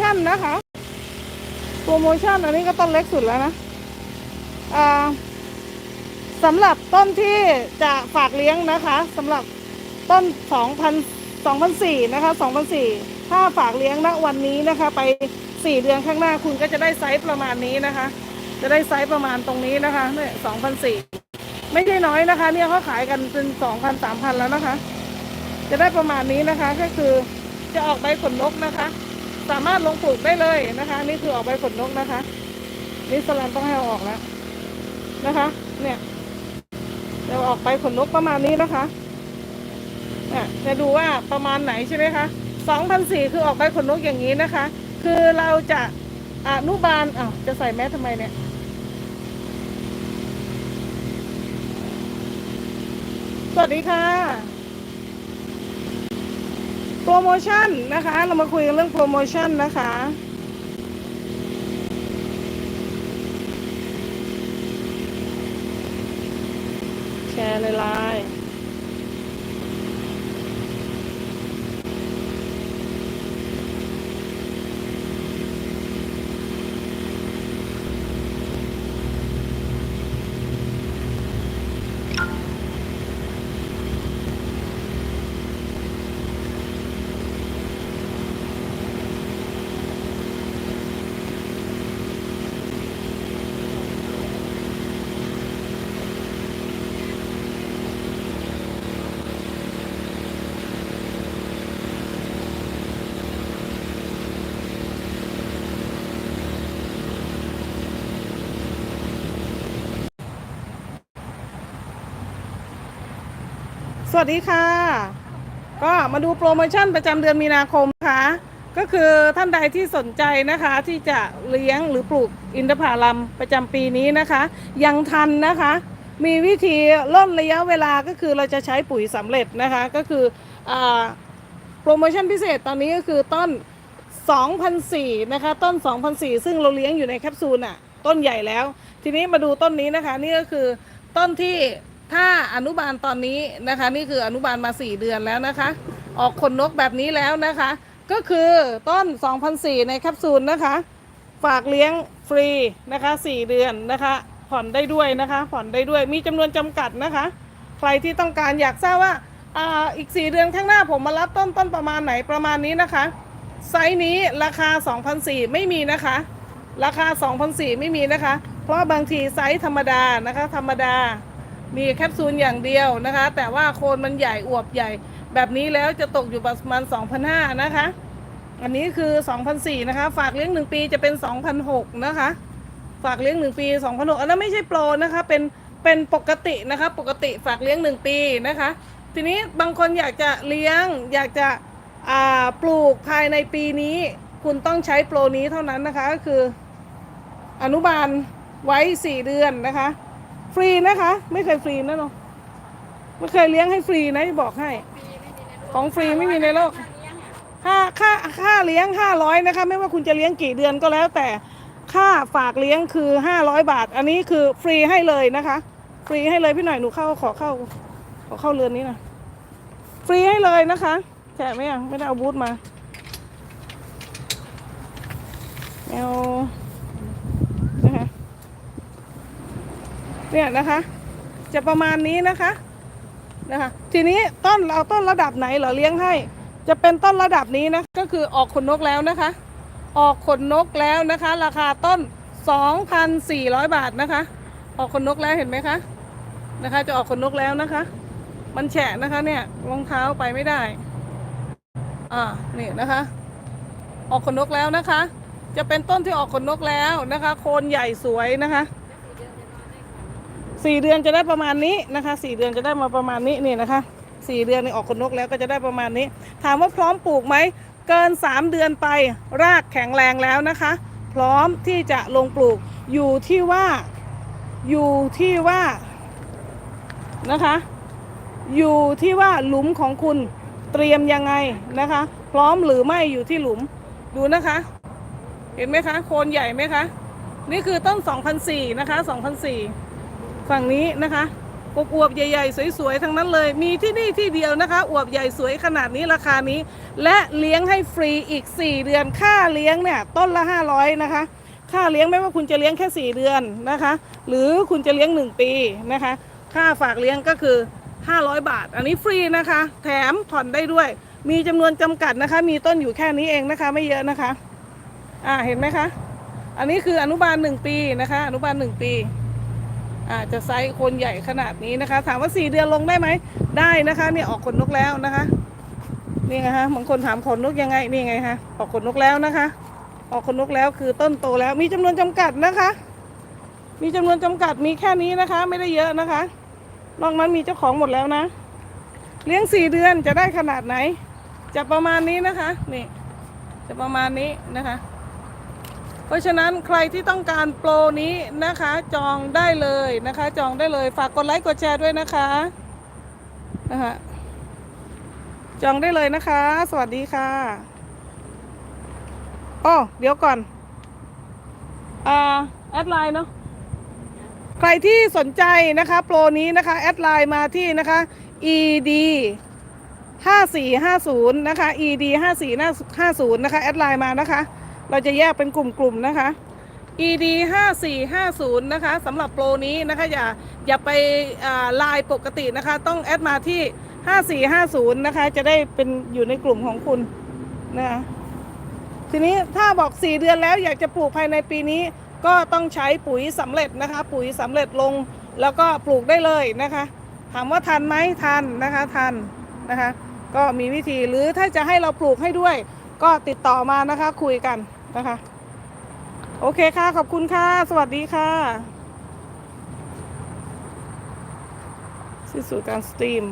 ชั่นนะคะ โปรโมชั่นอันนี้ก็ต้นเล็กสุดแล้วนะสำหรับต้นที่จะฝากเลี้ยงนะคะสำหรับต้น 2,000 2,004นะคะ2,004ถ้าฝากเลี้ยงณวันนี้นะคะ ไป 4 เดือนข้างหน้าคุณก็จะได้ไซส์ประมาณนี้นะคะ จะได้ไซส์ประมาณตรงนี้นะคะเนี่ย2,004ไม่ใช่น้อยนะคะ เนี่ยเขาขายกันเป็น 2,000 3,000 แล้วนะคะ จะได้ประมาณนี้นะคะ ก็คือจะออกใบขนนกนะคะ สามารถลงปลูกได้เลยนะคะ นี่คือออกใบขนนกนะคะ นี่สลันต้องให้เอาออกแล้วนะคะ เนี่ยจะออกใบขนนกประมาณนี้นะคะเนี่ยจะดูว่าประมาณไหนใช่ไหมคะสองพันสี่คือออกใบขนนกอย่างนี้นะคะ คือเราจะอนุบาลอ้าวจะใส่แมสทำไมเนี่ยสวัสดีค่ะ รโมชั่นนะคะ เรามาคุยกันเรื่องโปรโมชั่นนะคะแชร์ในไลน์ สวัสดีค่ะ ก็มาดูโปรโมชั่นประจำเดือนมีนาคมค่ะ ก็คือท่านใดที่สนใจนะคะที่จะเลี้ยงหรือปลูกอินทผลัมประจำปีนี้นะคะ ยังทันนะคะ มีวิธีล่นระยะเวลาก็คือเราจะใช้ปุ๋ยสำเร็จนะคะ ก็คืออโปรโมชั่นพิเศษตอนนี้ก็คือต้น2,004นะคะ ต้น2,004ซึ่งเราเลี้ยงอยู่ในแคปซูลอะ ต้นใหญ่แล้ว ทีนี้มาดูต้นนี้นะคะ นี่ก็คือต้นที่ ถ้าอนุบาลตอนนี้นะคะ นี่คืออนุบาลมา 4 เดือนแล้วนะคะ ออกขนนกแบบนี้แล้วนะคะ ก็คือต้น2,004ในแคปซูลนะคะ ฝากเลี้ยงฟรีนะคะ 4 เดือนนะคะ ผ่อนได้ด้วยนะคะ ผ่อนได้ด้วยมีจำนวนจำกัดนะคะ ใครที่ต้องการอยากทราบว่าอ่าอีก 4 เดือนข้างหน้าผมมารับต้นต้นประมาณไหนประมาณนี้นะคะ ไซส์นี้ราคา2,004ไม่มีนะคะ ราคา2,004ไม่มีนะคะ เพราะบางทีไซส์ธรรมดานะคะ ธรรมดา มีแคปซูลอย่างเดียวนะคะ แต่ว่าโคนมันใหญ่อวบใหญ่ แบบนี้แล้วจะตกอยู่ประมาณ2,500นะคะ อันนี้คือ2,004นะคะ ฝากเลี้ยง 1 ปีจะเป็น2,006นะคะ ฝากเลี้ยง 1 ปี2,006อันนั้นไม่ใช่โปรนะคะ เป็นเป็นปกตินะคะ ปกติฝากเลี้ยง 1 ปีนะคะ ทีนี้บางคนอยากจะเลี้ยงอยากจะปลูกภายในปีนี้ คุณต้องใช้โปรนี้เท่านั้นนะคะ ก็คืออนุบาลไว้ 4 เดือนนะคะ ฟรีนะคะ ไม่เคยฟรีนะเนาะไม่เคยเลี้ยงให้ฟรีนะจะบอกให้ ของฟรีไม่มีในโลกค่าค่าค่าเลี้ยงห้าร้อยนะคะ ไม่ว่าคุณจะเลี้ยงกี่เดือนก็แล้ว แต่ค่าฝากเลี้ยงคือห้าร้อยบาท อันนี้คือฟรีให้เลยนะคะ ฟรีให้เลยพี่หน่อยหนูเข้าขอเข้า ขอเข้าเรือนนี้หนะฟรีให้เลยนะคะแฉะไหมอะไม่ได้เอาบูธมาเอานะคะ เนี่ยนะคะ จะประมาณนี้นะคะนะคะ ทีนี้ต้นเราต้นระดับไหนเหรอเลี้ยงให้ จะเป็นต้นระดับนี้นะก็คือออกขนนกแล้วนะคะ ออกขนนกแล้วนะคะ ราคาต้น 2,400 บาทนะคะ ออกขนนกแล้วเห็นไหมคะนะคะ จะออกขนนกแล้วนะคะ มันแฉะนะคะเนี่ยรองเท้าไปไม่ได้อ่านี่นะคะ ออกขนนกแล้วนะคะ จะเป็นต้นที่ออกขนนกแล้วนะคะ โคนใหญ่สวยนะคะ สี่เดือนจะได้ประมาณนี้นะคะสี่เดือนจะได้มาประมาณนี้นี่นะคะสี่เดือนนี่ออกขนนกแล้วก็จะได้ประมาณนี้ ถามว่าพร้อมปลูกไหมเกินสามเดือนไปรากแข็งแรงแล้วนะคะ พร้อมที่จะลงปลูกอยู่ที่ว่าอยู่ที่ว่านะคะ อยู่ที่ว่าหลุมของคุณเตรียมยังไงนะคะ พร้อมหรือไม่อยู่ที่หลุมดูนะคะ เห็นไหมคะ โคนใหญ่ไหมคะ นี่คือต้น 2,004 นะคะ 2,004 ฝั่งนี้นะคะอวบใหญ่ๆ สวยๆ ทั้งนั้นเลย มีที่นี่ที่เดียวนะคะ อวบใหญ่สวยขนาดนี้ราคานี้ และเลี้ยงให้ฟรีอีก 4 เดือน ค่าเลี้ยงเนี่ยต้นละ 500 นะคะ ค่าเลี้ยงไม่ว่าคุณจะเลี้ยงแค่ 4 เดือนนะคะ หรือคุณจะเลี้ยง 1 ปีนะคะ ค่าฝากเลี้ยงก็คือ 500 บาท อันนี้ฟรีนะคะ แถมผ่อนได้ด้วย มีจำนวนจำกัดนะคะ มีต้นอยู่แค่นี้เองนะคะ ไม่เยอะนะคะ อ่า เห็นไหมคะ อันนี้คืออนุบาล 1 ปีนะคะ อนุบาล 1 ปี อาจจะไซส์คนใหญ่ขนาดนี้นะคะ ถามว่า 4 เดือนลงได้ไหม ได้นะคะนี่ออกขนนกแล้วนะคะ นี่ไงฮะบางคนถามขนนกยังไงนี่ไงฮะออกขนนกแล้วนะคะ ออกขนนกแล้วคือต้นโตแล้วมีจำนวนจำกัดนะคะ มีจำนวนจำกัดมีแค่นี้นะคะ ไม่ได้เยอะนะคะ นอกนั้นมีเจ้าของหมดแล้วนะ เลี้ยงสี่เดือนจะได้ขนาดไหน จะประมาณนี้นะคะนี่จะประมาณนี้นะคะ เพราะฉะนั้นใครที่ต้องการโปรนี้นะคะจองได้เลยนะคะ จองได้เลยฝากกดไลค์กดแชร์ด้วยนะคะนะคะจองได้เลยนะคะ สวัสดีค่ะอ๋อเดี๋ยวก่อนอ่าแอดไลน์เนาะใครที่สนใจนะคะ โปรนี้นะคะ แอดไลน์มาที่นะคะ ed 5450 นะคะ ed 5450 นะคะ แอดไลน์มานะคะ เราจะแยกเป็นกลุ่มๆนะคะ ed 5450นะคะสำหรับโปรนี้นะคะอย่าอย่าไปไลน์ปกตินะคะ ต้องแอดมาที่ 5450นะคะ จะได้เป็นอยู่ในกลุ่มของคุณนะคะทีนี้ถ้าบอก 4 เดือนแล้วอยากจะปลูกภายในปีนี้ ก็ต้องใช้ปุ๋ยสำเร็จนะคะ ปุ๋ยสำเร็จลงแล้วก็ปลูกได้เลยนะคะ ถามว่าทันไหมทันนะคะทันนะคะ ก็มีวิธีหรือถ้าจะให้เราปลูกให้ด้วย ก็ติดต่อมานะคะ คุยกันนะคะ โอเคค่ะ ขอบคุณค่ะ สวัสดีค่ะสิ้นสุดการสตรีม